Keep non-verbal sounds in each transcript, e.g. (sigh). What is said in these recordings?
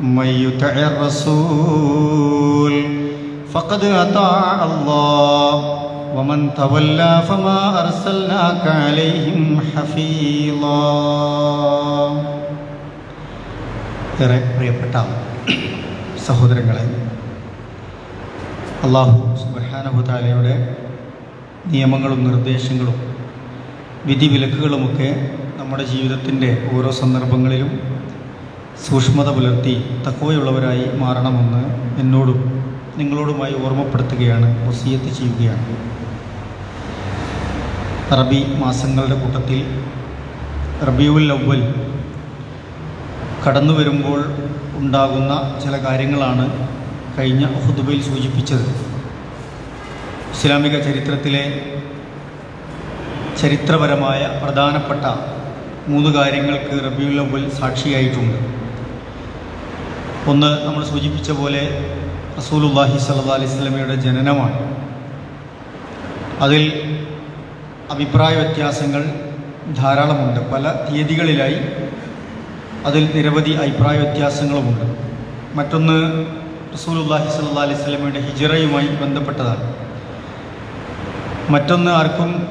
من يطع الرسول فقد أطاع الله ومن تولى فما أرسلناك عليهم حفيظا ഏറെ പ്രിയപ്പെട്ട സഹോദരങ്ങളെ അള്ളാഹു സുബഹാനഹുതാലയുടെ നിയമങ്ങളും നിർദ്ദേശങ്ങളും വിധിവിലക്കുകളുമൊക്കെ നമ്മുടെ ജീവിതത്തിൻ്റെ ഓരോ സന്ദർഭങ്ങളിലും സൂക്ഷ്മത പുലർത്തി തക്കവയുള്ളവരായി മാറണമെന്ന് എന്നോടും നിങ്ങളോടുമായി ഓർമ്മപ്പെടുത്തുകയാണ് വസീയത്ത് ചെയ്യുകയാണ്. റബി മാസങ്ങളുടെ കൂട്ടത്തിൽ റബിയുൽ അവൽ കടന്നു വരുമ്പോൾ ഉണ്ടാകുന്ന ചില കാര്യങ്ങളാണ് കഴിഞ്ഞ ഹുദുബയിൽ സൂചിപ്പിച്ചത്. ഇസ്ലാമിക ചരിത്രത്തിലെ ചരിത്രപരമായ പ്രധാനപ്പെട്ട മൂന്ന് കാര്യങ്ങൾക്ക് റബിയുൽ അവൽ സാക്ഷിയായിട്ടുണ്ട്. ഒന്ന് നമ്മൾ സൂചിപ്പിച്ച പോലെ റസൂലുല്ലാഹി സല്ലാ അലൈഹി സ്വലമയുടെ ജനനമാണ്. അതിൽ അഭിപ്രായ വ്യത്യാസങ്ങൾ ധാരാളമുണ്ട്. പല തീയതികളിലായി അതിൽ നിരവധി അഭിപ്രായ വ്യത്യാസങ്ങളുമുണ്ട്. മറ്റൊന്ന് റസൂലുല്ലാഹി സല്ലാ അലൈഹി സ്വലമയുടെ ഹിജറയുമായി ബന്ധപ്പെട്ടതാണ്. മറ്റൊന്ന് ആർക്കും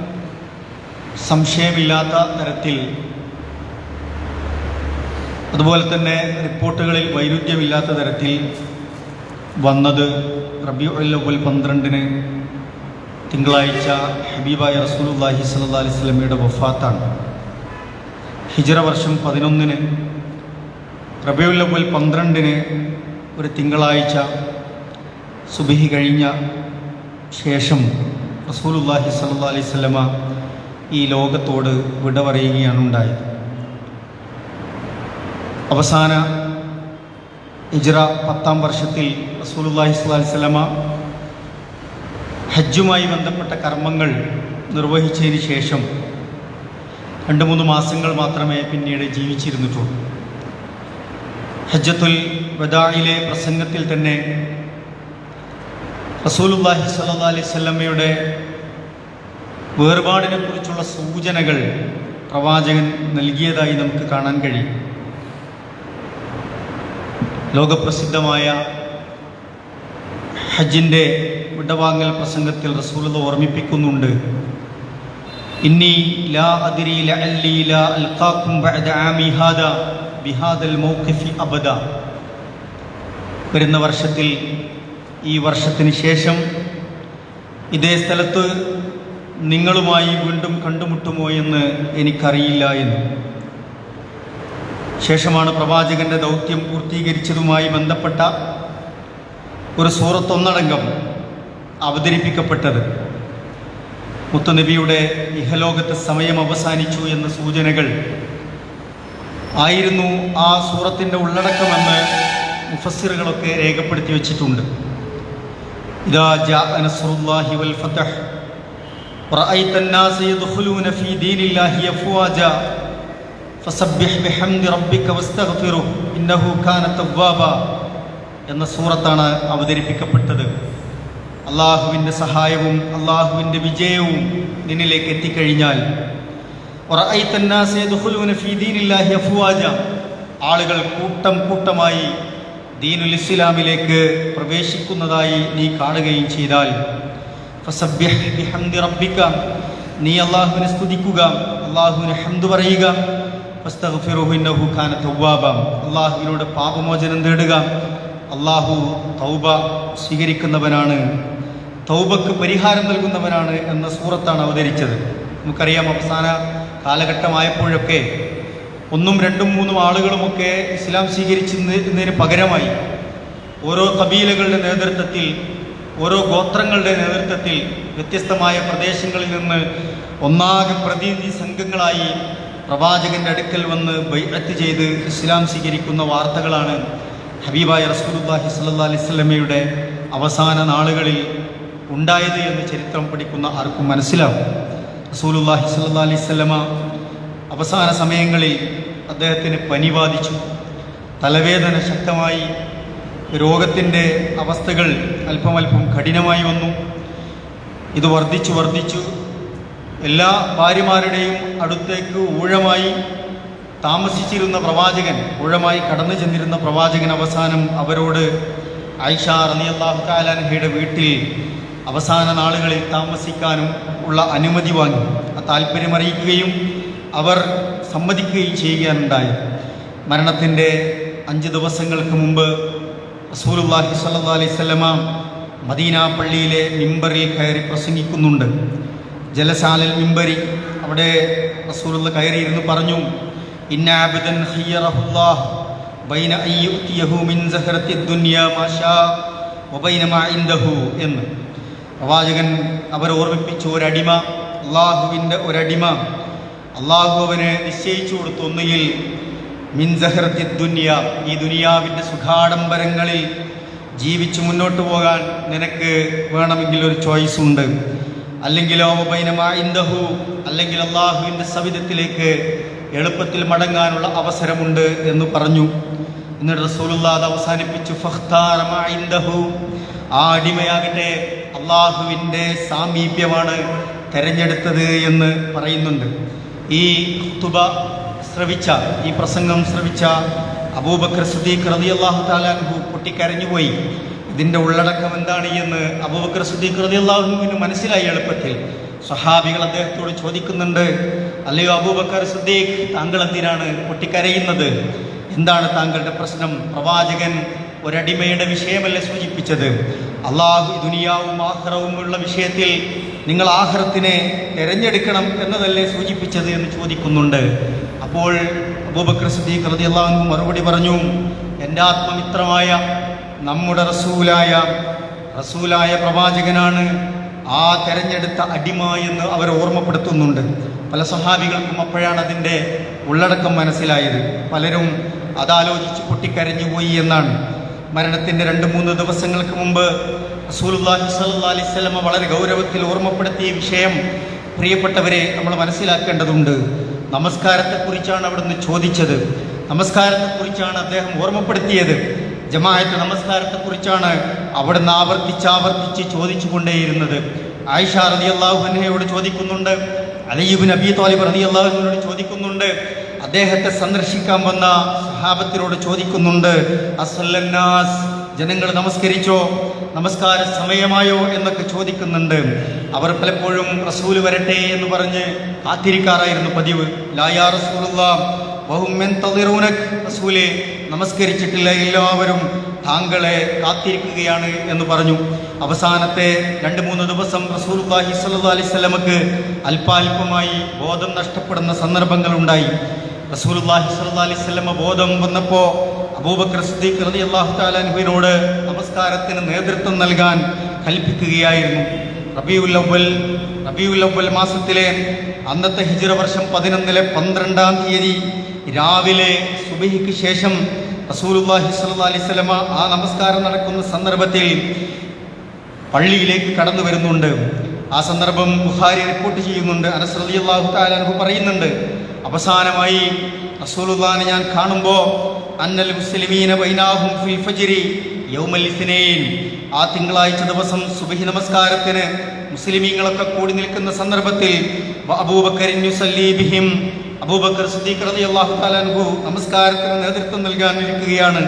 സംശയമില്ലാത്ത തരത്തിൽ അതുപോലെ തന്നെ റിപ്പോർട്ടുകളിൽ വൈരുദ്ധ്യമില്ലാത്ത തരത്തിൽ വന്നത് റബി ഉല്ലവൽ പന്ത്രണ്ടിന് തിങ്കളാഴ്ച ഹബീബായ റസൂലുല്ലാഹി സല്ലാ അലൈഹി സ്വലമിയുടെ വഫാത്താണ്. ഹിജറ വർഷം പതിനൊന്നിന് റബിയുല്ലവൽ പന്ത്രണ്ടിന് ഒരു തിങ്കളാഴ്ച സുബിഹി കഴിഞ്ഞ ശേഷം റസൂലുല്ലാഹി സല്ലാ അലൈഹി സ്വലമ ഈ ലോകത്തോട് വിട പറയുകയാണ് ഉണ്ടായത്. അവസാന ഇജ്ര പത്താം വർഷത്തിൽ റസൂലുല്ലാഹി സ്വലാഹി സ്വലമ ഹജ്ജുമായി ബന്ധപ്പെട്ട കർമ്മങ്ങൾ നിർവഹിച്ചതിന് ശേഷം രണ്ട് മൂന്ന് മാസങ്ങൾ മാത്രമേ പിന്നീട് ജീവിച്ചിരുന്നിട്ടുള്ളൂ. ഹജ്ജത്തുൽ വദായിലെ പ്രസംഗത്തിൽ തന്നെ റസൂലുല്ലാഹി സല്ലാ അലൈഹി വസല്ലമയുടെ വേർപാടിനെ കുറിച്ചുള്ള സൂചനകൾ പ്രവാചകൻ നൽകിയതായി നമുക്ക് കാണാൻ കഴിയും. ലോകപ്രസിദ്ധമായ ഹജ്ജിന്റെ വിടവാങ്ങൽ പ്രസംഗത്തിൽ റസൂലത ഓർമ്മിപ്പിക്കുന്നുണ്ട്. ഇന്നി ലാ അതിരി ബഅദ ആമി ഹാദ ബിഹാദൽ മൗഖിഫി അബദ. വരുന്ന വർഷത്തിൽ ഈ വർഷത്തിന് ശേഷം ഇതേ സ്ഥലത്ത് നിങ്ങളുമായി വീണ്ടും കണ്ടുമുട്ടുമോ എന്ന് എനിക്കറിയില്ല എന്ന്. ശേഷമാണ് പ്രവാചകന്റെ ദൗത്യം പൂർത്തീകരിച്ചതുമായി ബന്ധപ്പെട്ട ഒരു സൂറത്തൊന്നടങ്കം അവതരിപ്പിക്കപ്പെട്ടത്. മുത്തുനബിയുടെ ഇഹലോകത്തെ സമയം അവസാനിച്ചു എന്ന സൂചനകൾ ആയിരുന്നു ആ സൂറത്തിന്റെ ഉള്ളടക്കമെന്ന് മുഫസ്സിറുകളൊക്കെ രേഖപ്പെടുത്തി വച്ചിട്ടുണ്ട്. ഇതാ ജാ വൽ യദ്ഖുലൂന ഫീ അഫ്വാജ. ഫസബ്ബിഹ് ബിഹംദി റബ്ബിക വസ്തഗ്ഫിറു ഇന്നഹു കാന തവ്വാബ എന്ന സൂറത്താണ് അവതരിപ്പിക്കപ്പെട്ടത്. അള്ളാഹുവിന്റെ സഹായവും അള്ളാഹുവിന്റെ വിജയവും നിന്നിലേക്ക് എത്തിക്കഴിഞ്ഞാൽ ആളുകൾ കൂട്ടം കൂട്ടമായി ദീനുൽ ഇസ്ലാമിലേക്ക് പ്രവേശിക്കുന്നതായി നീ കാണുകയും ചെയ്താൽ നീ അള്ളാഹുവിനെ സ്തുതിക്കുക അള്ളാഹുവിനെ ഹംദ് പറയുക അള്ളാഹുവിനോട് പാപമോചനം തേടുക. അള്ളാഹു തൗബ സ്വീകരിക്കുന്നവനാണ്. തൗബക്ക് പരിഹാരം നൽകുന്നവനാണ് എന്ന സൂറത്താണ് അവതരിച്ചത്. നമുക്കറിയാം അവസാന കാലഘട്ടമായപ്പോഴൊക്കെ ഒന്നും രണ്ടും മൂന്നും ആളുകളുമൊക്കെ ഇസ്ലാം സ്വീകരിച്ചതിന് പകരമായി ഓരോ കബീലകളുടെ നേതൃത്വത്തിൽ ഓരോ ഗോത്രങ്ങളുടെ നേതൃത്വത്തിൽ വ്യത്യസ്തമായ പ്രദേശങ്ങളിൽ നിന്ന് ഒന്നാകെ പ്രതിനിധി സംഘങ്ങളായി പ്രവാചകന്റെ അടുക്കൽ വന്ന് ബൈഅത്ത് ചെയ്ത് ഇസ്ലാം സ്വീകരിക്കുന്ന വാർത്തകളാണ് ഹബീബായ റസൂലുല്ലാഹി സ്വല്ലല്ലാഹി അലൈഹി വസല്ലമയുടെ അവസാന നാളുകളിൽ ഉണ്ടായത് എന്ന് ചരിത്രം പഠിക്കുന്ന ആർക്കും മനസ്സിലാവും. റസൂലുല്ലാഹി അലൈഹി വസല്ലമ അവസാന സമയങ്ങളിൽ അദ്ദേഹത്തിന് പനി ബാധിച്ചു. തലവേദന ശക്തമായി. രോഗത്തിന്റെ അവസ്ഥകൾ അല്പമല്പം കഠിനമായി വന്നു. ഇത് വർദ്ധിച്ചു വർദ്ധിച്ചു എല്ലാ ഭാര്യമാരുടെയും അടുത്തേക്ക് ഊഴമായി താമസിച്ചിരുന്ന പ്രവാചകൻ ഊഴമായി കടന്നു ചെന്നിരുന്ന പ്രവാചകൻ അവസാനം അവരോട് ഐഷ റളിയല്ലാഹു താലാൻഹയുടെ വീട്ടിൽ അവസാന നാളുകളിൽ താമസിക്കാനും ഉള്ള അനുമതി വാങ്ങി. ആ താല്പര്യം അറിയിക്കുകയും അവർ സമ്മതിക്കുകയും ചെയ്യുകയാണുണ്ടായി. മരണത്തിന്റെ അഞ്ച് ദിവസങ്ങൾക്ക് മുമ്പ് റസൂലുല്ലാഹി സല്ലാ അലൈഹി വസല്ലമ മദീന പള്ളിയിലെ മിമ്പറിൽ കയറി പ്രസംഗിക്കുന്നുണ്ട്. ജലശാലൽ മിമ്പരി. അവിടെ റസൂലുള്ള കയറിയിരുന്നു പറഞ്ഞു ഇന്ന അബ്ദൻ ഖയ്യറഹുല്ലാഹ് ബൈന അയ്യുത്തിയഹു മിൻ സഹറത്തി ദുനിയാ മാഷാ വബൈന മാഇന്ദഹു എന്ന്. പ്രവാചകൻ അവരെ ഓർമ്മിപ്പിച്ചു ഒരടിമ അള്ളാഹുവിന്റെ ഒരടിമ. അള്ളാഹു അവന് നിശ്ചയിച്ചു കൊടുത്തു ഒന്നുകിൽ മിൻ സഹറത്തി ദുനിയ ഈ ദുനിയാവിന്റെ സുഖാഡംബരങ്ങളിൽ ജീവിച്ചു മുന്നോട്ട് പോകാൻ നിനക്ക് വേണമെങ്കിൽ ഒരു ചോയ്സ് ഉണ്ട്. അല്ലെങ്കിലോ അല്ലെങ്കിൽ അള്ളാഹുവിന്റെ സവിധത്തിലേക്ക് എളുപ്പത്തിൽ മടങ്ങാനുള്ള അവസരമുണ്ട് എന്ന് പറഞ്ഞു. എന്നിട്ട് അത് അവസാനിപ്പിച്ചു. ഫഖ്താറ മാ ഇൻദഹു ആ അടിമയാകട്ടെ അള്ളാഹുവിന്റെ സാമീപ്യമാണ് തെരഞ്ഞെടുത്തത് എന്ന് പറയുന്നുണ്ട്. ഈ തുബ ശ്രവിച്ച ഈ പ്രസംഗം ശ്രവിച്ച അബൂബക്കർ സുദീഖ് റതി അള്ളാഹു താലാൻഹു പൊട്ടിക്കരഞ്ഞുപോയി. ഇതിന്റെ ഉള്ളടക്കം എന്താണ് എന്ന് അബൂബക്കർ സുദ്ദീഖ് റതി അള്ളാഹുവിന് മനസ്സിലായി എളുപ്പത്തിൽ. സഹാബികൾ അദ്ദേഹത്തോട് ചോദിക്കുന്നുണ്ട് അല്ലയോ അബൂബക്കർ സുദ്ദീഖ് താങ്കൾ എന്തിനാണ് പൊട്ടിക്കരയുന്നത്? എന്താണ് താങ്കളുടെ പ്രശ്നം? പ്രവാചകൻ ഒരടിമയുടെ വിഷയമല്ല സൂചിപ്പിച്ചത്? അള്ളാഹു ദുനിയാവും ആഹ്റവും ഉള്ള വിഷയത്തിൽ നിങ്ങൾ ആഹ്റത്തിനെ തിരഞ്ഞെടുക്കണം എന്നതല്ലേ സൂചിപ്പിച്ചത് എന്ന് ചോദിക്കുന്നുണ്ട്. അപ്പോൾ അബൂബക്കർ സിദ്ദീഖ് റതി അള്ളാഹു മറുപടി പറഞ്ഞു എന്റെ ആത്മമിത്രമായ നമ്മുടെ റസൂലായ റസൂലായ പ്രവാചകനാണ് ആ തെരഞ്ഞെടുത്ത അടിമ എന്ന് അവർ ഓർമ്മപ്പെടുത്തുന്നുണ്ട്. പല സഹാബികൾക്കും അപ്പോഴാണ് അതിന്റെ ഉള്ളടക്കം മനസ്സിലായത്. പലരും അതാലോചിച്ച് പൊട്ടിക്കരഞ്ഞു പോയി എന്നാണ്. മരണത്തിന്റെ രണ്ട് മൂന്ന് ദിവസങ്ങൾക്ക് മുമ്പ് റസൂലുള്ളാഹി സ്വല്ലല്ലാഹി അലൈഹി വസല്ലമ വളരെ ഗൗരവത്തിൽ ഓർമ്മപ്പെടുത്തിയ വിഷയം പ്രിയപ്പെട്ടവരെ നമ്മൾ മനസ്സിലാക്കേണ്ടതുണ്ട്. നമസ്കാരത്തെക്കുറിച്ചാണ് അവിടുന്ന് ചോദിച്ചത്. നമസ്കാരത്തെക്കുറിച്ചാണ് അദ്ദേഹം ഓർമ്മപ്പെടുത്തിയത്. ജമാഅത്ത് നമസ്കാരത്തെക്കുറിച്ചാണ് അവിടുന്ന് ആവർത്തിച്ച് ആവർത്തിച്ച് ചോദിച്ചു കൊണ്ടേയിരുന്നത് ആയിഷ റതി അള്ളാഹുനയോട് ചോദിക്കുന്നുണ്ട്. അലീബ് നബി താലിബ് റതി അള്ളാഹുനോട് ചോദിക്കുന്നുണ്ട്. അദ്ദേഹത്തെ സന്ദർശിക്കാൻ വന്ന സഹാബത്തിനോട് ചോദിക്കുന്നുണ്ട്. അസല്ലന്നാസ് ജനങ്ങൾ നമസ്കരിച്ചോ? നമസ്കാര സമയമായോ? എന്നൊക്കെ ചോദിക്കുന്നുണ്ട്. അവർ പലപ്പോഴും റസൂൽ വരട്ടെ എന്ന് പറഞ്ഞ് കാത്തിരിക്കാറായിരുന്നു പതിവ്. ലായാ റസൂലുള്ള റസൂലെ നമസ്കരിച്ചിട്ടില്ല എല്ലാവരും. താങ്കളെ കാത്തിരിക്കുകയാണ് എന്ന് പറഞ്ഞു. അവസാനത്തെ രണ്ട് മൂന്ന് ദിവസം റസൂലുള്ളാഹി സ്വല്ലല്ലാഹി അലൈഹി വസല്ലമക്ക് അല്പാൽപമായി ബോധം നഷ്ടപ്പെടുന്ന സന്ദർഭങ്ങളുണ്ടായി. റസൂലുള്ളാഹി സ്വല്ലല്ലാഹി അലൈഹി വസല്ലമ ബോധം വന്നപ്പോൾ അബൂബക്കർ സിദ്ദീഖ് റതി അള്ളാഹു താലാൻഹുവിനോട് നമസ്കാരത്തിന് നേതൃത്വം നൽകാൻ കൽപ്പിക്കുകയായിരുന്നു. റബിയുൽ അവൽ റബിയുൽ അവൽ മാസത്തിലെ അന്നത്തെ ഹിജ്റ വർഷം പതിനൊന്നിലെ പന്ത്രണ്ടാം തീയതി രാവിലെ സുബഹിക്ക് ശേഷം സ്വല്ലല്ലാഹി അലൈഹി വസല്ലമ ആ നമസ്കാരം നടക്കുന്ന സന്ദർഭത്തിൽ പള്ളിയിലേക്ക് കടന്നു വരുന്നുണ്ട്. ആ സന്ദർഭം ബുഹാരി റിപ്പോർട്ട് ചെയ്യുന്നുണ്ട്. അനസ് റളിയല്ലാഹു തആല അൻഹു പറയുന്നുണ്ട്. അവസാനമായി റസൂലുള്ളാഹിനെ ഞാൻ കാണുമ്പോൾ അന്നൽ മുസ്ലിമീന ബൈനാഹും ഫിൽ ഫജ്രി യൗമൽ ഇസ്നൈൻ. ആ തിങ്കളാഴ്ച ദിവസം സുബഹി നമസ്കാരത്തിന് മുസ്ലിമീങ്ങളൊക്കെ കൂടി നിൽക്കുന്ന സന്ദർഭത്തിൽ അബൂബക്കരിൻ അബൂബക്കറിൻ യുസല്ലി ബിഹിം അബൂബക്കർ സിദ്ദീഖ് നമസ്കാരത്തിന് നേതൃത്വം നൽകാൻ ഇരിക്കുകയാണ്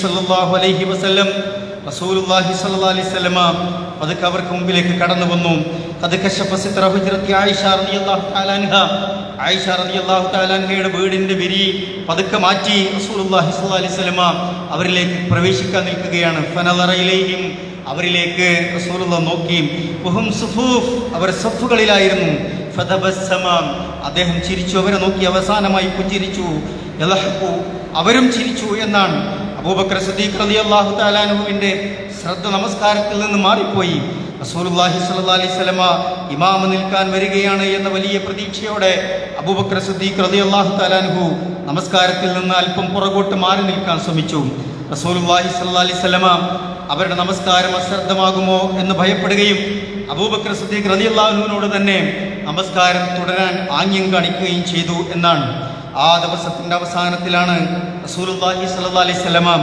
സല്ലല്ലാഹു അലൈഹി വസല്ലം അവർക്ക് മുമ്പിലേക്ക് കടന്നു വന്നു റളിയല്ലാഹു വീടിന്റെ വിരി പതുക്കെ മാറ്റി റസൂലുള്ളാഹി അലൈഹി വസല്ലം അവരിലേക്ക് പ്രവേശിക്കാൻ നിൽക്കുകയാണ്. അവരിലേക്ക് റസൂലുള്ള നോക്കി. സുഫൂഫ് അവർ സഫുകളിലായിരുന്നു. അദ്ദേഹം ചിരിച്ചു അവരെ നോക്കി അവസാനമായി പുഞ്ചിരിച്ചു. അവരും ചിരിച്ചു എന്നാണ്. അബൂബക്കർ സദീഖ് റളിയല്ലാഹു താലാനുവിന്റെ ശ്രദ്ധ നമസ്കാരത്തിൽ നിന്ന് മാറിപ്പോയി. റസൂലുള്ളാഹി സ്വല്ലല്ലാഹി അലൈഹി ഇമാമ നിൽക്കാൻ വരികയാണ് എന്ന വലിയ പ്രതീക്ഷയോടെ അബൂബക്കർ സദീഖ് റളിയല്ലാഹു തആലാൻഹു നമസ്കാരത്തിൽ നിന്ന് അല്പം പുറകോട്ട് മാറി നിൽക്കാൻ ശ്രമിച്ചു. റസൂലുള്ളാഹി സ്വല്ലല്ലാഹി അലൈഹി അവരുടെ നമസ്കാരം അശ്രദ്ധമാകുമോ എന്ന് ഭയപ്പെടുകയും അബൂബക്കർ റതി അള്ളാഹുവിനോട് തന്നെ നമസ്കാരം തുടരാൻ ആംഗ്യം കാണിക്കുകയും ചെയ്തു എന്നാണ്. ആ ദിവസത്തിന്റെ അവസാനത്തിലാണ് റസൂലുള്ളാഹി സല്ലാ അലൈഹി സ്വലമാം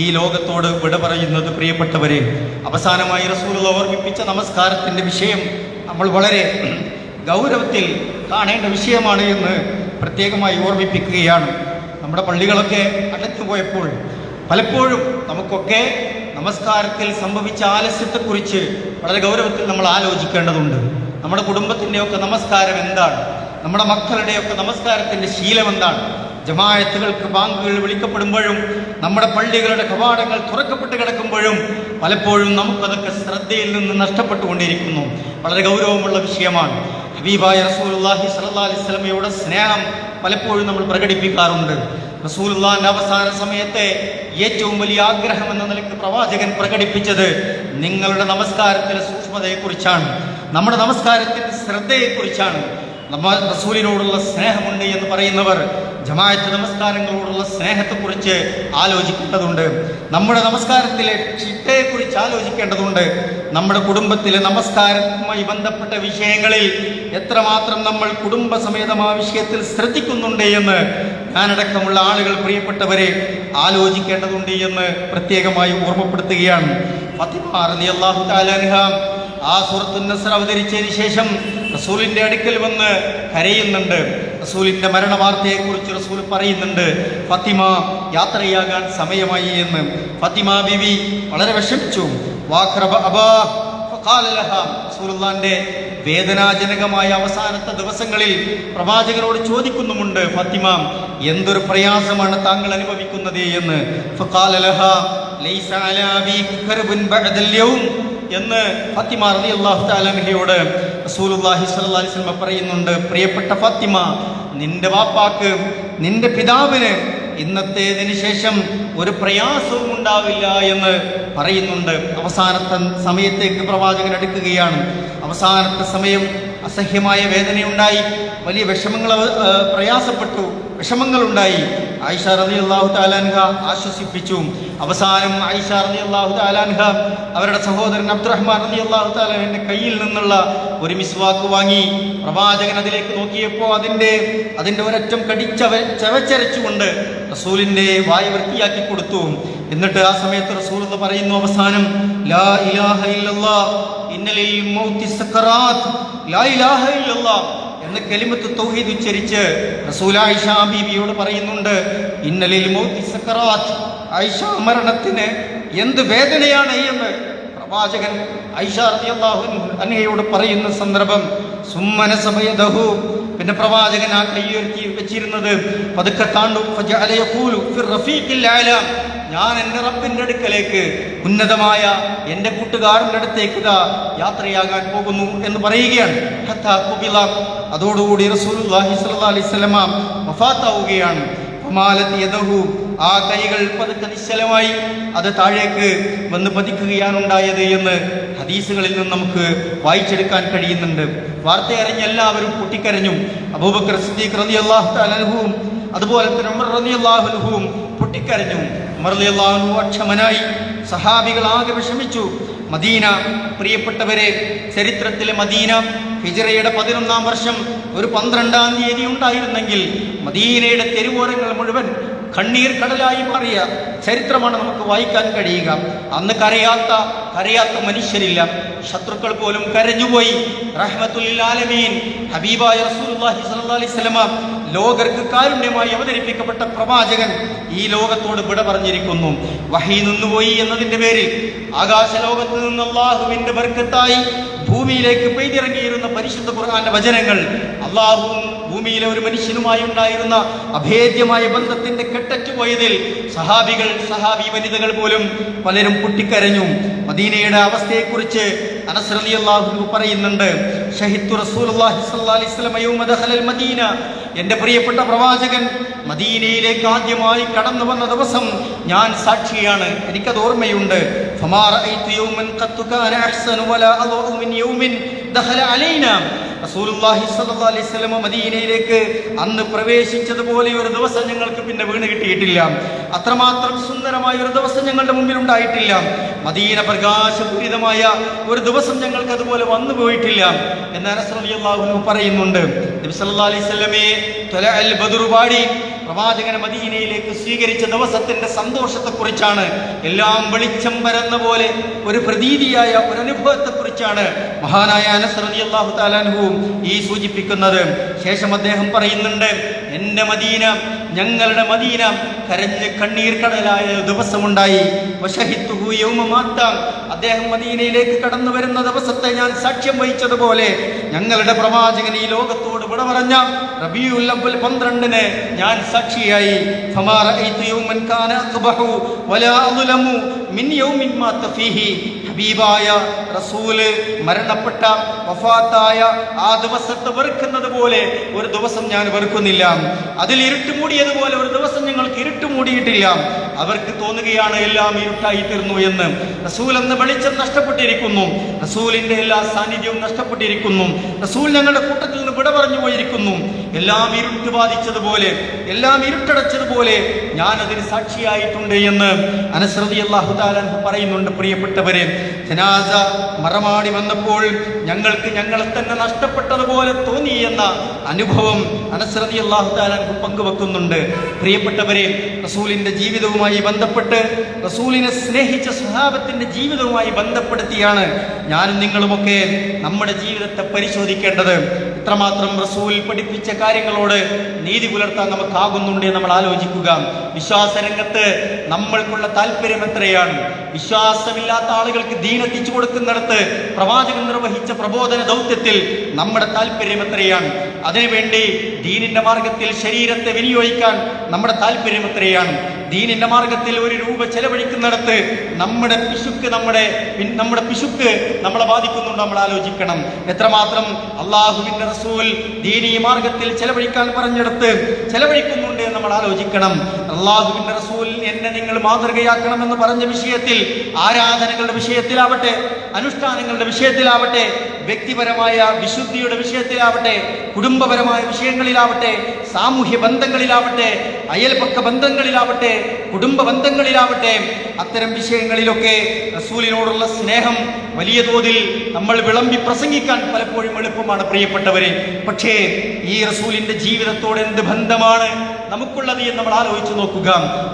ഈ ലോകത്തോട് വിട പറയുന്നത് പ്രിയപ്പെട്ടവരെ. അവസാനമായി റസൂലുള്ള ഓർമ്മിപ്പിച്ച നമസ്കാരത്തിന്റെ വിഷയം നമ്മൾ വളരെ ഗൗരവത്തിൽ കാണേണ്ട വിഷയമാണ് എന്ന് പ്രത്യേകമായി ഓർമ്മിപ്പിക്കുകയാണ്. നമ്മുടെ പള്ളികളൊക്കെ അടച്ചുപോയപ്പോൾ പലപ്പോഴും നമുക്കൊക്കെ നമസ്കാരത്തിൽ സംഭവിച്ച ആലസ്യത്തെക്കുറിച്ച് വളരെ ഗൗരവത്തിൽ നമ്മൾ ആലോചിക്കേണ്ടതുണ്ട്. നമ്മുടെ കുടുംബത്തിന്റെയൊക്കെ നമസ്കാരം എന്താണ്? നമ്മുടെ മക്കളുടെയൊക്കെ നമസ്കാരത്തിന്റെ ശീലം എന്താണ്? ജമായത്തുകൾക്ക് ബാങ്കുകൾ വിളിക്കപ്പെടുമ്പോഴും നമ്മുടെ പള്ളികളുടെ കവാടങ്ങൾ തുറക്കപ്പെട്ട് കിടക്കുമ്പോഴും പലപ്പോഴും നമുക്കതൊക്കെ ശ്രദ്ധയിൽ നിന്ന് നഷ്ടപ്പെട്ടുകൊണ്ടിരിക്കുന്നു. വളരെ ഗൗരവമുള്ള വിഷയമാണ്. ഹബീബായ റസൂലുള്ളാഹി സ്വല്ലല്ലാഹി അലൈഹി വസല്ലമയുടെ സ്നേഹം പലപ്പോഴും നമ്മൾ പ്രകടിപ്പിക്കാറുണ്ട്. റസൂലുള്ളാഹിന്റെ അവസാന സമയത്തെ ഏറ്റവും വലിയ ആഗ്രഹം എന്ന നിലയ്ക്ക് പ്രവാചകൻ പ്രകടിപ്പിച്ചത് നിങ്ങളുടെ നമസ്കാരത്തിലെ സൂക്ഷ്മതയെക്കുറിച്ചാണ്. നമ്മുടെ നമസ്കാരത്തിന്റെ ശ്രദ്ധയെക്കുറിച്ചാണ്. റസൂലിനോടുള്ള സ്നേഹമുണ്ട് എന്ന് പറയുന്നവർ ജമാഅത്ത് നമസ്കാരങ്ങളോടുള്ള സ്നേഹത്തെക്കുറിച്ച് ആലോചിക്കേണ്ടതുണ്ട്. നമ്മുടെ നമസ്കാരത്തിലെ ചിട്ടയെക്കുറിച്ച് ആലോചിക്കേണ്ടതുണ്ട്. നമ്മുടെ കുടുംബത്തിലെ നമസ്കാരവുമായി ബന്ധപ്പെട്ട വിഷയങ്ങളിൽ എത്രമാത്രം നമ്മൾ കുടുംബസമേതം ആ വിഷയത്തിൽ ശ്രദ്ധിക്കുന്നുണ്ട് എന്ന് ഞാനടക്കമുള്ള ആളുകൾ പ്രിയപ്പെട്ടവരെ ആലോചിക്കേണ്ടതുണ്ട് എന്ന് പ്രത്യേകമായി ഓർമ്മപ്പെടുത്തുകയാണ്. റളിയല്ലാഹു ആ സൂറത്തു നസ്ർ അവതരിച്ചതിന് ശേഷം റസൂലിന്റെ അടുക്കൽ വന്ന് കരയുന്നുണ്ട്. റസൂലിന്റെ മരണ വാർത്തയെക്കുറിച്ച് റസൂൽ പറയുന്നുണ്ട് ഫത്തിമ യാത്രയാകാൻ സമയമായി എന്ന്. ഫത്തിമ ബിവി വളരെ വിഷമിച്ചു. റസൂലുള്ളാന്റെ വേദനാജനകമായ അവസാനത്തെ ദിവസങ്ങളിൽ പ്രവാചകനോട് ചോദിക്കുന്നുമുണ്ട് ഫത്തിമ എന്തൊരു പ്രയാസമാണ് താങ്കൾ അനുഭവിക്കുന്നത്? എന്ന്. ലൈസ ബഅദൽ യൗം. എന്ന് ഫത്തിമ റളിയല്ലാഹു അള്ളാഹു താലഹയോട് സ്വല്ലല്ലാഹി അലൈഹി വസല്ലം പറയുന്നുണ്ട്. പ്രിയപ്പെട്ട ഫത്തിമ നിന്റെ വാപ്പാക്ക് നിന്റെ പിതാവിന് ഇന്നത്തേതിന് ശേഷം ഒരു പ്രയാസവും ഉണ്ടാവില്ല എന്ന് പറയുന്നുണ്ട്. അവസാനത്തെ സമയത്തേക്ക് പ്രവാചകൻ എടുക്കുകയാണ് അവസാനത്തെ സമയം അസഹ്യമായ വേദനയുണ്ടായി. വലിയ വിഷമങ്ങൾ പ്രയാസപ്പെട്ടു. വിഷമങ്ങളുണ്ടായി. ആയിഷ റതി അള്ളാഹു താലാൻഹ ആശ്വസിപ്പിച്ചു. അവസാനം ആയിഷ റതി അള്ളാഹു താലാൻഹ അവരുടെ സഹോദരൻ അബ്ദുറഹ്മാൻ റതി അള്ളാഹു താലാന്റെ കയ്യിൽ നിന്നുള്ള ഒരു മിസ്വാക്ക് വാങ്ങി പ്രവാചകൻ അതിലേക്ക് നോക്കിയപ്പോൾ അതിന്റെ അതിന്റെ ഒരറ്റം കടിച്ചവ ചവച്ചരച്ചുകൊണ്ട് റസൂലിന്റെ വായ വൃത്തിയാക്കി കൊടുത്തു. എന്നിട്ട് ആ സമയത്ത് റസൂൽ എന്ന് പറയുന്നു അവസാനം ലാ ഇലാഹ ഇല്ലല്ലാ ഇന്നലിൽ മൗത്തി സക്കറാത്ത് ലാ ഇലാഹ ഇല്ലല്ലാ എന്ന കലിമത്ത് തൗഹീദ് ഉച്ചരിച്ച് റസൂല ആയിഷ ബീവിയോട് പറയുന്നുണ്ട് ഇന്നലിൽ ഐഷ ആയിഷ മരണത്തിന് എന്ത് വേദനയാണ് എന്ന് പ്രവാചകൻ ഐഷ റളിയല്ലാഹു പറയുന്ന സന്ദർഭം. സുമ്മന സമയദഹു പിന്നെ പ്രവാചകൻ ആ കൈ വെച്ചിരുന്നത് പതുക്കെ താണ്ടു ഞാൻ എന്റെ റബ്ബിന്റെ അടുക്കലേക്ക് ഉന്നതമായ എന്റെ കൂട്ടുകാരന്റെ അടുത്തേക്ക് യാത്രയാകാൻ പോകുന്നു എന്ന് പറയുകയാണ്. അതോടുകൂടി ഫമാലത്ത് യദഹു. ആ കൈകൾ പതുക്കെ നിശ്ചലമായി അത് താഴേക്ക് വന്ന് പതിക്കുകയാണുണ്ടായത് എന്ന് ഹദീസുകളിൽ നിന്ന് നമുക്ക് വായിച്ചെടുക്കാൻ കഴിയുന്നുണ്ട്. വാർത്ത അറിഞ്ഞ എല്ലാവരും പൊട്ടിക്കരഞ്ഞു. അബൂബക്കർ സിദ്ദീഖ് റതി അള്ളാഹു അതുപോലെ തന്നെ ഉമർ റതി അള്ളാഹുലഹുവും പൊട്ടിക്കരഞ്ഞു. ഉമർ റതി അള്ളാഹു അക്ഷമനായി സഹാബികൾ ആകെ വിഷമിച്ചു. മദീന പ്രിയപ്പെട്ടവരെ ചരിത്രത്തിലെ മദീന ഹിജറയുടെ പതിനൊന്നാം വർഷം ഒരു പന്ത്രണ്ടാം തീയതി ഉണ്ടായിരുന്നെങ്കിൽ മദീനയുടെ തെരുവോരങ്ങൾ മുഴുവൻ കണ്ണീർ കടലായി മാറിയ ചരിത്രമാണ് നമുക്ക് വായിക്കാൻ കഴിയുക. അന്ന് കരയാത്ത കരയാത്ത മനുഷ്യരില്ല. ശത്രുക്കൾ പോലും കരഞ്ഞുപോയി. റഹ്മത്തുൽ ആലമീൻ ഹബീബായ റസൂലുള്ളാഹി സ്വല്ലല്ലാഹി അലൈഹി വസല്ലമ ലോകർക്ക് കാരുണ്യമായി അവതരിപ്പിക്കപ്പെട്ട പ്രവാചകൻ ഈ ലോകത്തോട് വിട പറഞ്ഞിരിക്കുന്നു. വഹി നിന്നുപോയി എന്നതിന്റെ പേരിൽ ആകാശ ലോകത്ത് നിന്ന് അള്ളാഹുവിന്റെ ബർക്കത്തായി ഭൂമിയിലേക്ക് പെയ്തിറങ്ങിയിരുന്ന പരിശുദ്ധ ഖുർആന്റെ വചനങ്ങൾ അള്ളാഹുവും ഭൂമിയിലെ ഒരു മനുഷ്യനുമായി ഉണ്ടായിരുന്ന അഭേദ്യമായ ബന്ധത്തിന്റെ കെട്ടറ്റുപോയതിൽ സഹാബികൾ സഹാബി വനിതകൾ പോലും പലരും പൊട്ടിക്കരഞ്ഞു. മദീനയുടെ അവസ്ഥയെക്കുറിച്ച് അനസ് റളിയല്ലാഹു പറയുന്നുണ്ട്. ദഖലൽ മദീന. എന്റെ പ്രിയപ്പെട്ട പ്രവാചകൻ മദീനയിലേക്ക് ആദ്യമായി കടന്നു വന്ന ദിവസം ഞാൻ സാക്ഷിയാണ്. എനിക്കത് ഓർമ്മയുണ്ട്. മദീനയിലേക്ക് അന്ന് പ്രവേശിച്ചതുപോലെ ഒരു ദിവസം ഞങ്ങൾക്ക് പിന്നെ വീണ് കിട്ടിയിട്ടില്ല. അത്രമാത്രം സുന്ദരമായ ഒരു ദിവസം ഞങ്ങളുടെ മുമ്പിൽ ഉണ്ടായിട്ടില്ല. മദീന പ്രകാശപൂരിതമായ ഒരു ദിവസം ഞങ്ങൾക്ക് അതുപോലെ വന്നു പോയിട്ടില്ല. എന്ന് അനസ് റളിയല്ലാഹു പറയുന്നുണ്ട്. നബി സല്ലല്ലാഹു അലൈഹി വസല്ലമയെ തലഅൽ ബദ്റു പാടി. പ്രവാചകനെ മദീനയിലേക്ക് സ്വീകരിച്ച ദിവസത്തിന്റെ സന്തോഷത്തെക്കുറിച്ചാണ് എല്ലാം വെളിച്ചം പരന്ന പോലെ ഒരു പ്രതീതിയായ ഒരു അനുഭവത്തെക്കുറിച്ചാണ് മഹാനായ അനസ് റളിയല്ലാഹു തആലാൻഹുവും ഈ സൂചിപ്പിക്കുന്നത്. ശേഷം അദ്ദേഹം പറയുന്നുണ്ട് എന്റെ മദീന ഞങ്ങളുടെ മദീന കരഞ്ഞ് കണ്ണീർ കടലായ ദിവസമുണ്ടായി. അദ്ദേഹം മദീനയിലേക്ക് കടന്നു വരുന്ന ദിവസത്തെ ഞാൻ സാക്ഷ്യം വഹിച്ചതുപോലെ ഞങ്ങളുടെ പ്രവാചകൻ ഈ ലോകത്തോട് വിട പറഞ്ഞ റബിയുൽ പന്ത്രണ്ടിന് ഞാൻ സാക്ഷിയായി. ഹബീബായ റസൂൽ മരണപ്പെട്ട വഫാത്തായ ആ ദിവസത്തെ വെറുക്കുന്നത് പോലെ ഒരു ദിവസം ഞാൻ വെറുക്കുന്നില്ല. അതിൽ ഇരുട്ട് മൂടിയതുപോലെ ഒരു ദിവസം ഞങ്ങൾക്ക് ഇരുട്ട് മൂടിയിട്ടില്ല. അവർക്ക് തോന്നുകയാണ് എല്ലാം ഇരുട്ടായി തീർന്നു എന്ന്. റസൂൽ എന്ന വെളിച്ചം നഷ്ടപ്പെട്ടിരിക്കുന്നു. റസൂലിന്റെ എല്ലാ സാന്നിധ്യവും നഷ്ടപ്പെട്ടിരിക്കുന്നു. റസൂൽ ഞങ്ങളുടെ കൂട്ടത്തിൽ നിന്ന് വിട പറഞ്ഞു പോയിരിക്കുന്നു. എല്ലാം ഇരുട്ട് ബാധിച്ചതുപോലെ എല്ലാം ഇരുട്ടടച്ചതുപോലെ ഞാൻ അതിന് സാക്ഷിയായിട്ടുണ്ട് എന്ന് അനശ്രതി അള്ളാഹു താലാൻ പറയുന്നുണ്ട് പ്രിയപ്പെട്ടവരെ. ജനാസ മറമാടി വന്നപ്പോൾ ഞങ്ങൾക്ക് ഞങ്ങളെ തന്നെ നഷ്ടപ്പെട്ടതുപോലെ തോന്നി എന്ന അനുഭവം അനശ്രതി അള്ളാഹു താലാൻ പങ്കുവെക്കുന്നുണ്ട്. പ്രിയപ്പെട്ടവരെ റസൂലിന്റെ ജീവിതവുമായി ബന്ധപ്പെട്ട് റസൂലിനെ സ്നേഹിച്ച സ്വഭാവത്തിന്റെ ജീവിതവുമായി ബന്ധപ്പെടുത്തിയാണ് ഞാനും നിങ്ങളുമൊക്കെ നമ്മുടെ ജീവിതത്തെ പരിശോധിക്കേണ്ടത്. ഇത്രമാത്രം റസൂൽ പഠിപ്പിച്ച കാര്യങ്ങളോട് നീതി പുലർത്താൻ നമുക്കാകുന്നുണ്ട് നമ്മൾ ആലോചിക്കുക. വിശ്വാസരംഗത്ത് നമ്മൾക്കുള്ള താല്പര്യം എത്രയാണ്? വിശ്വാസമില്ലാത്ത ആളുകൾക്ക് ദീൻ എത്തിച്ചു കൊടുക്കുന്നിടത്ത് പ്രവാചകൻ നിർവഹിച്ച പ്രബോധന ദൗത്യത്തിൽ നമ്മുടെ താല്പര്യം എത്രയാണ്? അതിനുവേണ്ടി ദീനിന്റെ മാർഗത്തിൽ ശരീരത്തെ വിനിയോഗിക്കാൻ നമ്മുടെ താല്പര്യം എത്രയാണ്? ദീനിന്റെ മാർഗത്തിൽ ഒരു രൂപ ചെലവഴിക്കുന്നിടത്ത് നമ്മുടെ പിശുക്ക് നമ്മുടെ നമ്മുടെ പിശുക്ക് നമ്മളെ ബാധിക്കുന്നുണ്ട് നമ്മൾ ആലോചിക്കണം. എത്രമാത്രം അള്ളാഹുവിന്റെ റസൂൽ ദീനി മാർഗത്തിൽ ചെലവഴിക്കാൻ പറഞ്ഞെടുത്ത് ചെലവഴിക്കുന്നുണ്ട് എന്ന് നമ്മൾ ആലോചിക്കണം. അള്ളാഹുവിന്റെ റസൂൽ എന്നെ നിങ്ങൾ മാതൃകയാക്കണമെന്ന് പറഞ്ഞ വിഷയത്തിൽ ആരാധനകളുടെ വിഷയത്തിലാവട്ടെ അനുഷ്ഠാനങ്ങളുടെ വിഷയത്തിലാവട്ടെ വ്യക്തിപരമായ വിശുദ്ധിയുടെ വിഷയത്തിലാവട്ടെ കുടുംബപരമായ വിഷയങ്ങളിലാവട്ടെ സാമൂഹ്യ ബന്ധങ്ങളിലാവട്ടെ അയൽപക്ക ബന്ധങ്ങളിലാവട്ടെ കുടുംബ ബന്ധങ്ങളിലാവട്ടെ അത്തരം വിഷയങ്ങളിലൊക്കെ റസൂലിനോടുള്ള സ്നേഹം വലിയ തോതിൽ നമ്മൾ വിളമ്പി പ്രസംഗിക്കാൻ പലപ്പോഴും എളുപ്പമാണ് പ്രിയപ്പെട്ടവരെ. പക്ഷേ ഈ റസൂലിന്റെ ജീവിതത്തോട് എന്ത് ബന്ധമാണ്? നമുക്കുള്ളത് എന്ന് നമ്മൾ ആലോചിച്ച് നോക്കുക.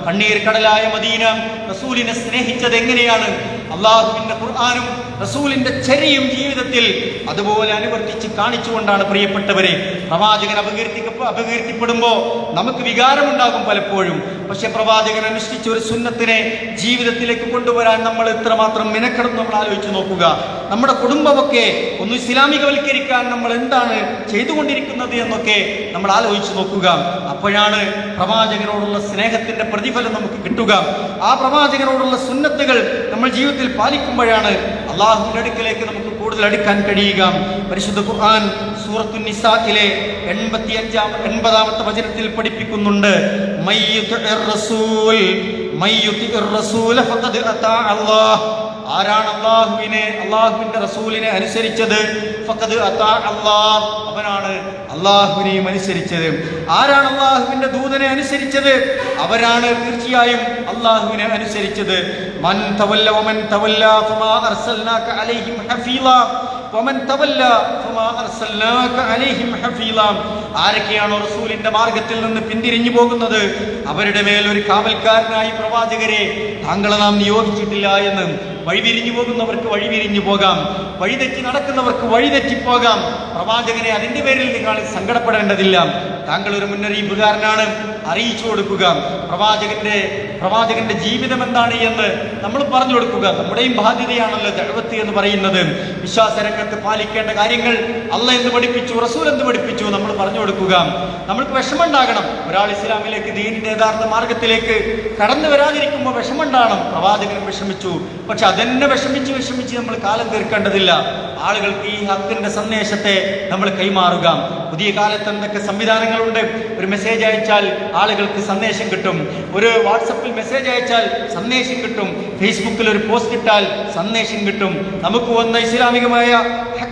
കണ്ണീർ കടലായ മദീന റസൂലിനെ സ്നേഹിച്ചത് എങ്ങനെയാണ്? അള്ളാഹുവിന്റെ ഖുർആാനും റസൂലിന്റെ ചെറിയും ജീവിതത്തിൽ അതുപോലെ അനുവർത്തിച്ച് കാണിച്ചുകൊണ്ടാണ് പ്രിയപ്പെട്ടവരെ പ്രവാചകൻ അപകീർത്തിക്കപ്പോ അപകീർത്തിപ്പെടുമ്പോൾ നമുക്ക് വികാരമുണ്ടാകും പലപ്പോഴും. പക്ഷെ പ്രവാചകൻ അനുഷ്ഠിച്ച ഒരു സുന്നത്തിനെ ജീവിതത്തിലേക്ക് കൊണ്ടുവരാൻ നമ്മൾ ഇത്രമാത്രം മിനക്കെടും നമ്മൾ ആലോചിച്ച് നോക്കുക. നമ്മുടെ കുടുംബമൊക്കെ ഒന്ന് ഇസ്ലാമികവൽക്കരിക്കാൻ നമ്മൾ എന്താണ് ചെയ്തുകൊണ്ടിരിക്കുന്നത് എന്നൊക്കെ നമ്മൾ ആലോചിച്ച് നോക്കുക. അപ്പോഴാണ് പ്രവാചകനോടുള്ള സ്നേഹത്തിന്റെ പ്രതിഫലം നമുക്ക് കിട്ടുക. ആ പ്രവാചകനോടുള്ള സുന്നത്തുകൾ നമ്മൾ ജീവിതത്തിൽ പാലിക്കുമ്പോഴാണ് അള്ളാഹുവിന്റെ അടുക്കലേക്ക് നമുക്ക് കൂടുതൽ അടുക്കാൻ കഴിയുക. പരിശുദ്ധ ഖുർആൻ സൂറത്തു നിസാഖിലെ എൺപത്തി അഞ്ചാം എൺപതാമത്തെ വചനത്തിൽ പഠിപ്പിക്കുന്നുണ്ട്. മയ്യുതിഇർ റസൂൽ മയ്യുതിഇർ റസൂല ഫഖദ് അതാ അല്ലാഹ് ആരാണ് അള്ളാഹുവിനെ അള്ളാഹുവിന്റെ റസൂലിനെ അനുസരിച്ചത്? അവനാണ് അള്ളാഹുവിനെയും അനുസരിച്ചത്. ആരാണ് അള്ളാഹുവിന്റെ ദൂതനെ അനുസരിച്ചത്? അവരാണ് തീർച്ചയായും അള്ളാഹുവിനെ അനുസരിച്ചത്. മൻ തവല്ല തവല്ല ഫമാ അർസൽനാക വമൻ തവല്ല ഫമാ അർസൽനാക ഹഫീല. ആരൊക്കെയാണോ റസൂലിന്റെ മാർഗത്തിൽ നിന്ന് പിന്തിരിഞ്ഞു പോകുന്നത്? അവരുടെ മേൽ ഒരു കാവൽക്കാരനായി പ്രവാചകരെ താങ്കളെ നാം നിയോഗിച്ചിട്ടില്ല എന്ന് വഴിതിരിഞ്ഞു പോകുന്നവർക്ക് വഴിതിരിഞ്ഞു പോകാം. വഴിതെറ്റി നടക്കുന്നവർക്ക് വഴിതെറ്റിപ്പോകാം പ്രവാചകനെ അതിന്റെ പേരിൽ നിങ്ങൾ സങ്കടപ്പെടേണ്ടതില്ല. താങ്കൾ ഒരു മുന്നറിയിപ്പുകാരനാണ്. അറിയിച്ചു കൊടുക്കുക. പ്രവാചകന്റെ പ്രവാചകന്റെ ജീവിതം എന്താണ് എന്ന് നമ്മൾ പറഞ്ഞു കൊടുക്കുക. നമ്മുടെയും ബാധ്യതയാണല്ലോ ദഴവത്ത് എന്ന് പറയുന്നത്. വിശ്വാസരംഗത്ത് പാലിക്കേണ്ട കാര്യങ്ങൾ അല്ല എന്ന് പഠിപ്പിച്ചു റസൂൽ എന്ന് പഠിപ്പിച്ചു നമ്മൾ പറഞ്ഞു കൊടുക്കുക. നമ്മൾക്ക് വിഷമമുണ്ടാകണം. ഒരാൾ ഇസ്ലാമിലേക്ക് ദീനിന്റെ യഥാർത്ഥ മാർഗത്തിലേക്ക് കടന്നു വരാതിരിക്കുമ്പോൾ വിഷമമുണ്ടാകണം. പ്രവാചകനും വിഷമിച്ചു. പക്ഷെ അതെന്നെ വിഷമിച്ച് വിഷമിച്ച് നമ്മൾ കാലം തീർക്കേണ്ടതില്ല. ആളുകൾക്ക് ഈ ഹക്കിന്റെ സന്ദേശത്തെ നമ്മൾ കൈമാറുക. പുതിയ കാലത്ത് എന്തൊക്കെ സംവിധാനങ്ങളുണ്ട്? ഒരു മെസ്സേജ് അയച്ചാൽ ആളുകൾക്ക് സന്ദേശം കിട്ടും. ഒരു വാട്സപ്പിൽ മെസ്സേജ് അയച്ചാൽ സന്ദേശം കിട്ടും. ഫേസ്ബുക്കിൽ ഒരു പോസ്റ്റ് ഇട്ടാൽ സന്ദേശം കിട്ടും. നമുക്ക് വന്ന ഇസ്ലാമികമായ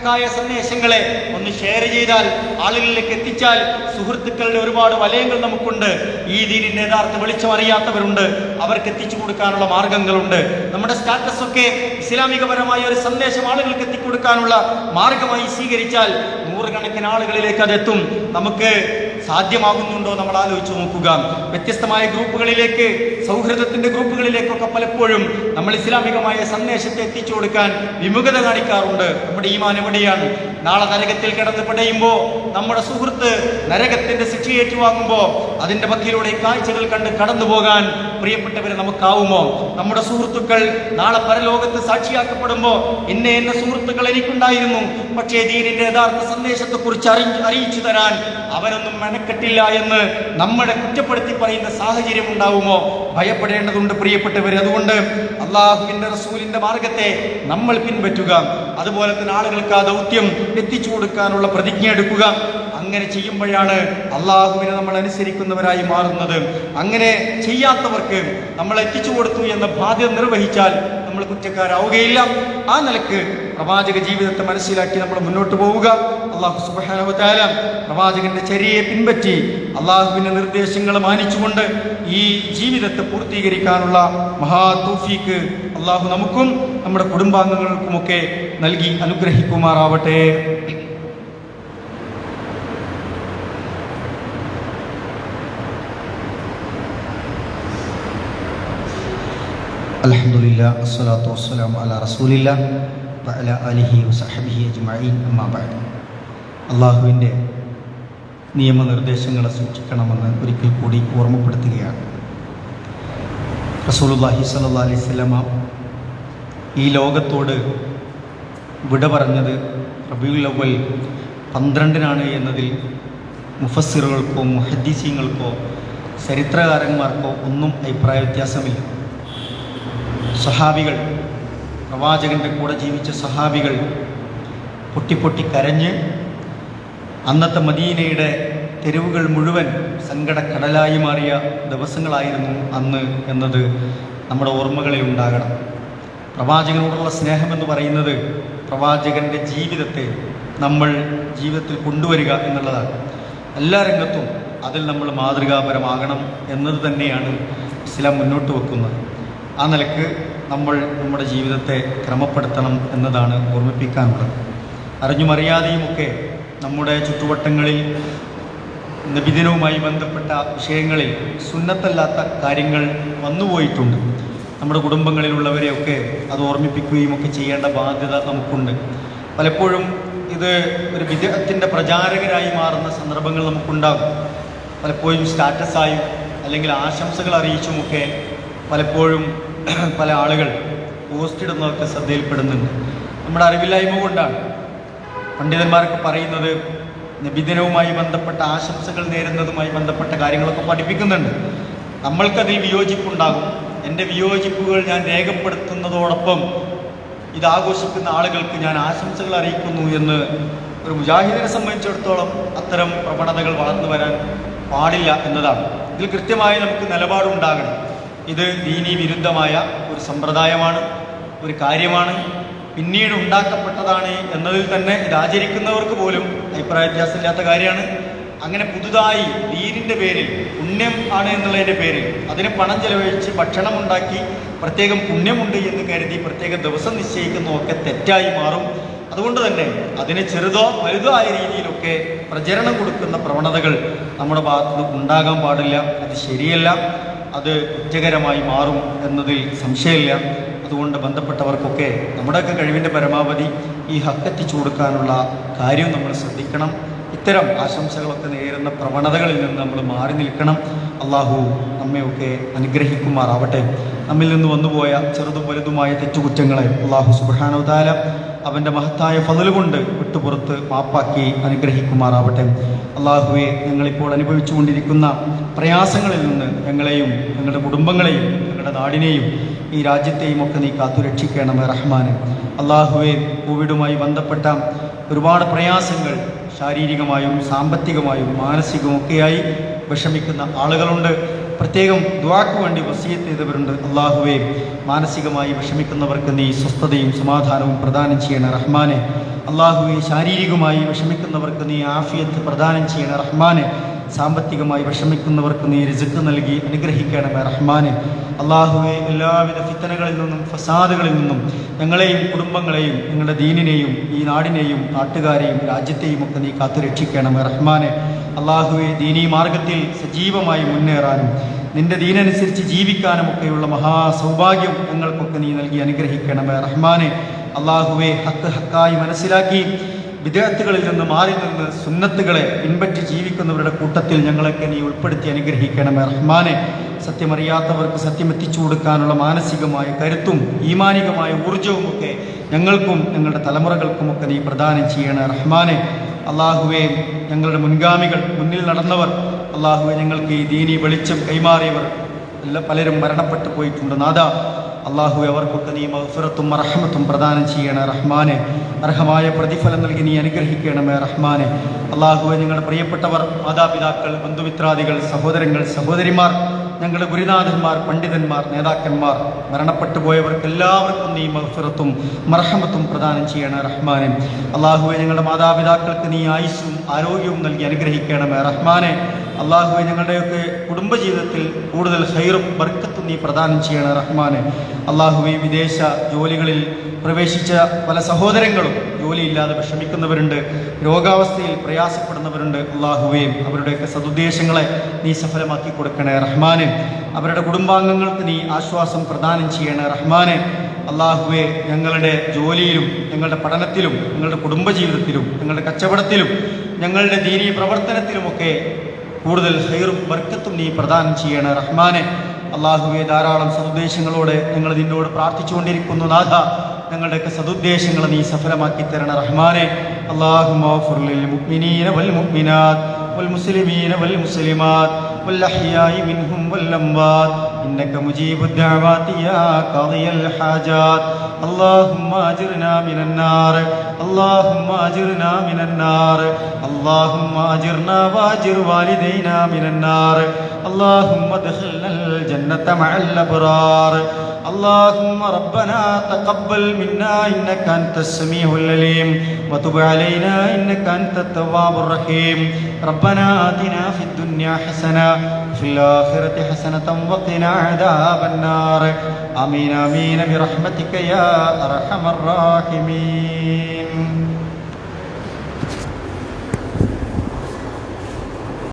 ഹക്കായ സന്ദേശങ്ങളെ ഒന്ന് ഷെയർ ചെയ്താൽ ആളുകളിലേക്ക് എത്തിച്ചാൽ സുഹൃത്തുക്കളുടെ ഒരുപാട് വലയങ്ങൾ നമുക്കുണ്ട്. ഈ ദീനിന്റെ യഥാർത്ഥ വെളിച്ചം അറിയാത്തവരുണ്ട്. അവർക്ക് എത്തിച്ചു കൊടുക്കാനുള്ള മാർഗങ്ങളുണ്ട്. നമ്മുടെ സ്റ്റാറ്റസ് ഒക്കെ ഇസ്ലാമികപരമായ ഒരു സന്ദേശം ആളുകൾക്ക് എത്തിക്കൊടുക്കാനുള്ള മാർഗമായി സ്വീകരിച്ചാൽ നൂറുകണക്കിന് ആളുകളിലേക്ക് അതെത്തും നമുക്ക് സാധ്യമാകുന്നുണ്ടോ നമ്മൾ ആലോചിച്ച് നോക്കുക. വ്യത്യസ്തമായ ഗ്രൂപ്പുകളിലേക്ക് സൗഹൃദത്തിന്റെ ഗ്രൂപ്പുകളിലേക്കൊക്കെ പലപ്പോഴും നമ്മൾ ഇസ്ലാമികമായ സന്ദേശത്തെ എത്തിച്ചു കൊടുക്കാൻ വിമുഖത കാണിക്കാറുണ്ട്. നമ്മുടെ ഈമാൻ എവിടെയാണ്? നാളെ നരകത്തിൽ കിടന്ന് പിടയുമ്പോൾ നമ്മുടെ സുഹൃത്ത് നരകത്തിന്റെ ശിക്ഷ ഏറ്റുവാങ്ങുമ്പോൾ അതിന്റെ മധ്യയിലൂടെ കാഴ്ചകൾ കണ്ട് കടന്നു പോകാൻ പ്രിയപ്പെട്ടവരെ നമുക്കാവുമോ? നമ്മുടെ സുഹൃത്തുക്കൾ നാളെ പരലോകത്ത് സാക്ഷിയാക്കപ്പെടുമ്പോൾ എന്നെ എന്ന സുഹൃത്തുക്കൾ എനിക്കുണ്ടായിരുന്നു. പക്ഷേ ദീനിന്റെ യഥാർത്ഥ സന്ദേശത്തെ കുറിച്ച് അറി അറിയിച്ചു തരാൻ അവനൊന്നും മെനക്കെട്ടില്ല എന്ന് നമ്മളെ കുറ്റപ്പെടുത്തി പറയുന്ന സാഹചര്യം ഉണ്ടാവുമോ? ഭയപ്പെടേണ്ടതുണ്ട് പ്രിയപ്പെട്ടവർ അതുകൊണ്ട് അള്ളാഹുവിന്റെ റസൂലിന്റെ മാർഗത്തെ നമ്മൾ പിൻപറ്റുക. അതുപോലെ തന്നെ ആളുകൾക്ക് ആ ദൗത്യം എത്തിച്ചു കൊടുക്കാനുള്ള പ്രതിജ്ഞ എടുക്കുക. അങ്ങനെ ചെയ്യുമ്പോഴാണ് അള്ളാഹുവിനെ നമ്മൾ അനുസരിക്കുന്നവരായി മാറുന്നത്. അങ്ങനെ ചെയ്യാത്തവർക്ക് നമ്മൾ എത്തിച്ചു കൊടുത്തു എന്ന ബാധ്യത നിർവഹിച്ചാൽ നമ്മൾ കുറ്റക്കാരാവുകയില്ല. ആ നിലയ്ക്ക് പ്രവാചക ജീവിതത്തെ മനസ്സിലാക്കി നമ്മൾ മുന്നോട്ട് പോവുക. അള്ളാഹു സുബാനവതാല പ്രവാചകന്റെ ചര്യയെ പിൻപറ്റി അള്ളാഹുവിന്റെ നിർദ്ദേശങ്ങൾ മാനിച്ചുകൊണ്ട് ഈ ജീവിതത്തെ പൂർത്തീകരിക്കാനുള്ള മഹാ തൗഫീക്ക് അള്ളാഹു നമുക്കും നമ്മുടെ കുടുംബാംഗങ്ങൾക്കുമൊക്കെ നൽകി അനുഗ്രഹിക്കുമാറാവട്ടെ. അലഹമുല്ല അസ്സലാത്തു വസ്സലാം അല റസൂലില്ല വഅല വസഹബിഹി അജ്മഈൻ അമ്മാ ബഅദ് അള്ളാഹുവിന്റെ നിയമനിർദ്ദേശങ്ങളെ സൂക്ഷിക്കണമെന്ന് ഒരിക്കൽ കൂടി ഓർമ്മപ്പെടുത്തുകയാണ്. റസൂലുള്ളാഹി സല്ലാ അലൈഹി സ്വലമ ഈ ലോകത്തോട് വിട പറഞ്ഞത് റബിയുൽ അവൽ പന്ത്രണ്ടിനാണ് എന്നതിൽ മുഫസ്സിറുകൾക്കോ മുഹദ്ദീസീങ്ങൾക്കോ ചരിത്രകാരന്മാർക്കോ ഒന്നും അഭിപ്രായ വ്യത്യാസമില്ല. സഹാബികൾ പ്രവാചകന്റെ കൂടെ ജീവിച്ച സഹാബികൾ പൊട്ടിപ്പൊട്ടി കരഞ്ഞ് അന്നത്തെ മദീനയുടെ തെരുവുകൾ മുഴുവൻ സങ്കടക്കടലായി മാറിയ ദിവസങ്ങളായിരുന്നു അന്ന് എന്നത് നമ്മുടെ ഓർമ്മകളിൽ ഉണ്ടാകണം. പ്രവാചകനോടുള്ള സ്നേഹമെന്ന് പറയുന്നത് പ്രവാചകന്റെ ജീവിതത്തെ നമ്മൾ ജീവിതത്തിൽ കൊണ്ടുവരിക എന്നുള്ളതാണ്. എല്ലാ രംഗത്തും അതിൽ നമ്മൾ മാതൃകാപരമാകണം എന്നത് തന്നെയാണ് ഇസ്ലാം മുന്നോട്ട് വെക്കുന്നത്. ആ നിലയ്ക്ക് നമ്മൾ നമ്മുടെ ജീവിതത്തെ ക്രമപ്പെടുത്തണം എന്നതാണ് ഓർമ്മിപ്പിക്കാനുള്ളത്. അറിഞ്ഞുമറിയാതെയുമൊക്കെ നമ്മുടെ ചുറ്റുവട്ടങ്ങളിൽ നബിദിനവുമായി ബന്ധപ്പെട്ട വിഷയങ്ങളിൽ സുന്നത്തല്ലാത്ത കാര്യങ്ങൾ വന്നുപോയിട്ടുണ്ട്. നമ്മുടെ കുടുംബങ്ങളിലുള്ളവരെയൊക്കെ അത് ഓർമ്മിപ്പിക്കുകയും ഒക്കെ ചെയ്യേണ്ട ബാധ്യത നമുക്കുണ്ട്. പലപ്പോഴും ഇത് ഒരു വിദേഹത്തിന്റെ പ്രചാരകരായി മാറുന്ന സന്ദർഭങ്ങൾ നമുക്കുണ്ടാകും. പലപ്പോഴും സ്റ്റാറ്റസായും അല്ലെങ്കിൽ ആശംസകൾ അറിയിച്ചുമൊക്കെ പലപ്പോഴും (clears throat) പല ആളുകൾ പോസ്റ്റ് ഇടുന്നതൊക്കെ ശ്രദ്ധയിൽപ്പെടുന്നുണ്ട്. നമ്മുടെ അറിവില്ലായ്മ കൊണ്ടാണ് പണ്ഡിതന്മാരൊക്കെ പറയുന്നത് നബിദിനവുമായി ബന്ധപ്പെട്ട ആശംസകൾ നേരുന്നതുമായി ബന്ധപ്പെട്ട കാര്യങ്ങളൊക്കെ പഠിപ്പിക്കുന്നുണ്ട്. നമ്മൾക്കതിൽ വിയോജിപ്പുണ്ടാകും. എന്റെ വിയോജിപ്പുകൾ ഞാൻ രേഖപ്പെടുത്തുന്നതോടൊപ്പം ഇത് ആഘോഷിക്കുന്ന ആളുകൾക്ക് ഞാൻ ആശംസകൾ അറിയിക്കുന്നു എന്ന് ഒരു മുജാഹിദിനെ സംബന്ധിച്ചിടത്തോളം അത്തരം പ്രവണതകൾ വളർന്നു വരാൻ പാടില്ല എന്നതാണ്. ഇതിൽ കൃത്യമായി നമുക്ക് നിലപാടുണ്ടാകണം. ഇത് ദീനി വിരുദ്ധമായ ഒരു സമ്പ്രദായമാണ് ഒരു കാര്യമാണ്. പിന്നീട് ഉണ്ടാക്കപ്പെട്ടതാണ് എന്നതിൽ തന്നെ ഇത് ആചരിക്കുന്നവർക്ക് പോലും അഭിപ്രായ വ്യത്യാസമില്ലാത്ത കാര്യമാണ്. അങ്ങനെ പുതുതായി ദീനിന്റെ പേരിൽ പുണ്യം ആണ് എന്നുള്ളതിന്റെ പേരിൽ അതിന് പണം ചെലവഴിച്ച് ഭക്ഷണം ഉണ്ടാക്കി പ്രത്യേകം പുണ്യമുണ്ട് എന്ന് കരുതി പ്രത്യേക ദിവസം നിശ്ചയിക്കുന്നതൊക്കെ തെറ്റായി മാറും. അതുകൊണ്ട് തന്നെ അതിന് ചെറുതോ വലുതോ ആയ രീതിയിലൊക്കെ പ്രചരണം കൊടുക്കുന്ന പ്രവണതകൾ നമ്മുടെ ഭാഗത്ത് ഉണ്ടാകാൻ പാടില്ല. അത് ശരിയല്ല. അത് കുറ്റകരമായി മാറും എന്നതിൽ സംശയമില്ല. അതുകൊണ്ട് ബന്ധപ്പെട്ടവർക്കൊക്കെ നമ്മുടെയൊക്കെ കഴിവിന്റെ പരമാവധി ഈ ഹക്കെത്തിച്ചു കൊടുക്കാനുള്ള കാര്യം നമ്മൾ ശ്രദ്ധിക്കണം. ഇത്തരം ആശംസകളൊക്കെ നേരുന്ന പ്രവണതകളിൽ നിന്ന് നമ്മൾ മാറി നിൽക്കണം. അള്ളാഹു നമ്മയൊക്കെ അനുഗ്രഹിക്കുമാറാവട്ടെ. നമ്മിൽ നിന്ന് വന്നുപോയ ചെറുതും വലുതുമായ തെറ്റുകുറ്റങ്ങളെ അള്ളാഹു സുബാനവതാല അവന്റെ മഹത്തായ ഫതിലുകൊണ്ട് വിട്ടുപുറത്ത് മാപ്പാക്കി അനുഗ്രഹിക്കുമാറാവട്ടെ. അള്ളാഹുവെ ഞങ്ങളിപ്പോൾ അനുഭവിച്ചുകൊണ്ടിരിക്കുന്ന പ്രയാസങ്ങളിൽ നിന്ന് ഞങ്ങളെയും ഞങ്ങളുടെ കുടുംബങ്ങളെയും ഞങ്ങളുടെ നാടിനെയും ഈ രാജ്യത്തെയും ഒക്കെ നീ കാത്തുരക്ഷിക്കണമേ റഹ്മാന്. അള്ളാഹുവെ കോവിഡുമായി ബന്ധപ്പെട്ട ഒരുപാട് പ്രയാസങ്ങൾ ശാരീരികമായും സാമ്പത്തികമായും മാനസികവും ഒക്കെയായി വിഷമിക്കുന്ന ആളുകളുണ്ട്. പ്രത്യേകം ദ്വാക്ക് വേണ്ടി വസീയത്ത് ചെയ്തവരുണ്ട് അള്ളാഹുവെ മാനസികമായി വിഷമിക്കുന്നവർക്ക് നീ സ്വസ്ഥതയും സമാധാനവും പ്രദാനം ചെയ്യണ റഹ്മാനെ. അള്ളാഹുവെ ശാരീരികമായി വിഷമിക്കുന്നവർക്ക് നീ ആഫിയത്ത് പ്രദാനം ചെയ്യണ റഹ്മാനെ. സാമ്പത്തികമായി വിഷമിക്കുന്നവർക്ക് നീ രിസുക്ക് നൽകി അനുഗ്രഹിക്കണമേ റഹ്മാനെ. അള്ളാഹുവെ എല്ലാവിധ ഫിത്തനകളിൽ നിന്നും ഫസാദുകളിൽ നിന്നും ഞങ്ങളെയും കുടുംബങ്ങളെയും ഞങ്ങളുടെ ദീനിനെയും ഈ നാടിനെയും നാട്ടുകാരെയും രാജ്യത്തെയും ഒക്കെ നീ കാത്തു രക്ഷിക്കണമേ റഹ്മാനെ. അള്ളാഹുവെ ദീനീ മാർഗത്തിൽ സജീവമായി മുന്നേറാനും നിന്റെ ദീനനുസരിച്ച് ജീവിക്കാനും ഒക്കെയുള്ള മഹാസൗഭാഗ്യം ഞങ്ങൾക്കൊക്കെ നീ നൽകി അനുഗ്രഹിക്കണമേ റഹ്മാനെ. അള്ളാഹുവെ ഹക്ക് ഹക്കായി മനസ്സിലാക്കി വിദേഹത്തുകളിൽ നിന്ന് മാറി നിന്ന് സുന്നത്തുകളെ പിൻപറ്റി ജീവിക്കുന്നവരുടെ കൂട്ടത്തിൽ ഞങ്ങളൊക്കെ നീ ഉൾപ്പെടുത്തി അനുഗ്രഹിക്കണമേ റഹ്മാനെ. സത്യമറിയാത്തവർക്ക് സത്യം എത്തിച്ചു കൊടുക്കാനുള്ള മാനസികമായ കരുത്തും ഈമാനികമായ ഊർജവും ഒക്കെ ഞങ്ങൾക്കും ഞങ്ങളുടെ തലമുറകൾക്കുമൊക്കെ നീ പ്രദാനം ചെയ്യണേ റഹ്മാനെ. അള്ളാഹുവെ ഞങ്ങളുടെ മുൻഗാമികൾ മുന്നിൽ നടന്നവർ അള്ളാഹുവെ ഞങ്ങൾക്ക് ഈ ദീനി വെളിച്ചം കൈമാറിയവർ പലരും മരണപ്പെട്ടു പോയിട്ടുണ്ട്. നാദ അള്ളാഹു അവർക്കൊക്കെ നീ മഹഫിറത്തും റഹ്മത്തും പ്രദാനം ചെയ്യണേ റഹ്മാനെ. അർഹമായ പ്രതിഫലം നൽകി നീ അനുഗ്രഹിക്കണമേ റഹ്മാനെ. അള്ളാഹുവെ ഞങ്ങളുടെ പ്രിയപ്പെട്ടവർ മാതാപിതാക്കൾ ബന്ധുമിത്രാദികൾ സഹോദരങ്ങൾ സഹോദരിമാർ ഞങ്ങളുടെ ഗുരുനാഥന്മാർ പണ്ഡിതന്മാർ നേതാക്കന്മാർ മരണപ്പെട്ടു പോയവർക്ക് എല്ലാവർക്കും നീ മഹഫിറത്തും മർഹമത്തും പ്രദാനം ചെയ്യണേ റഹ്മാനെ. അള്ളാഹുവെ ഞങ്ങളുടെ മാതാപിതാക്കൾക്ക് നീ ആയുസ്സും ആരോഗ്യവും നൽകി അനുഗ്രഹിക്കണമേ റഹ്മാനെ. അള്ളാഹുവെ ഞങ്ങളുടെയൊക്കെ കുടുംബജീവിതത്തിൽ കൂടുതൽ ഹൈറും ബർക്കത്തും നീ പ്രദാനം ചെയ്യണം റഹ്മാനെ. അള്ളാഹുവെ വിദേശ ജോലികളിൽ പ്രവേശിച്ച പല സഹോദരങ്ങളും ജോലിയില്ലാതെ വിഷമിക്കുന്നവരുണ്ട് രോഗാവസ്ഥയിൽ പ്രയാസപ്പെടുന്നവരുണ്ട്. അള്ളാഹുവേയും അവരുടെയൊക്കെ സതുദ്ദേശങ്ങളെ നീ സഫലമാക്കി കൊടുക്കണേ റഹ്മാനെ. അവരുടെ കുടുംബാംഗങ്ങൾക്ക് നീ ആശ്വാസം പ്രദാനം ചെയ്യണേ റഹ്മാനെ. അള്ളാഹുവെ ഞങ്ങളുടെ ജോലിയിലും ഞങ്ങളുടെ പഠനത്തിലും ഞങ്ങളുടെ കുടുംബജീവിതത്തിലും ഞങ്ങളുടെ കച്ചവടത്തിലും ഞങ്ങളുടെ ദീനീ പ്രവർത്തനത്തിലുമൊക്കെ കൂടുതൽ ഹൈറും വർക്കത്തും നീ പ്രദാനം ചെയ്യണേ റഹ്മാനെ. അള്ളാഹുവെ ധാരാളം സതുദ്ദേശങ്ങളോടെ ഞങ്ങൾ നിന്നോട് പ്രാർത്ഥിച്ചുകൊണ്ടിരിക്കുന്നു നാഥ ഞങ്ങളുടെയൊക്കെ സതുദ്ദേശങ്ങൾ നീ സഫലമാക്കി തരണ റഹ്മാനെ അള്ളാഹുമുഅ്മിനീന വൽ മുഅ്മിനാത്ത് والمسلمين والمسلمات والأحياء منهم والأموات إنك مجيب الدعوات يا قاضي الحاجات اللهم أجرنا من النار اللهم أجرنا من النار اللهم أجرنا وأجر والدينا من النار اللهم ادخلنا الجنة مع الأبرار. اللهم ربنا تقبل منا إنك أنت السميع العليم. وتب علينا إنك أنت التواب الرحيم. ربنا آتنا في الدنيا حسنة في الآخرة حسنة وقنا عذاب النار. آمين آمين. برحمتك يا أرحم الراحمين.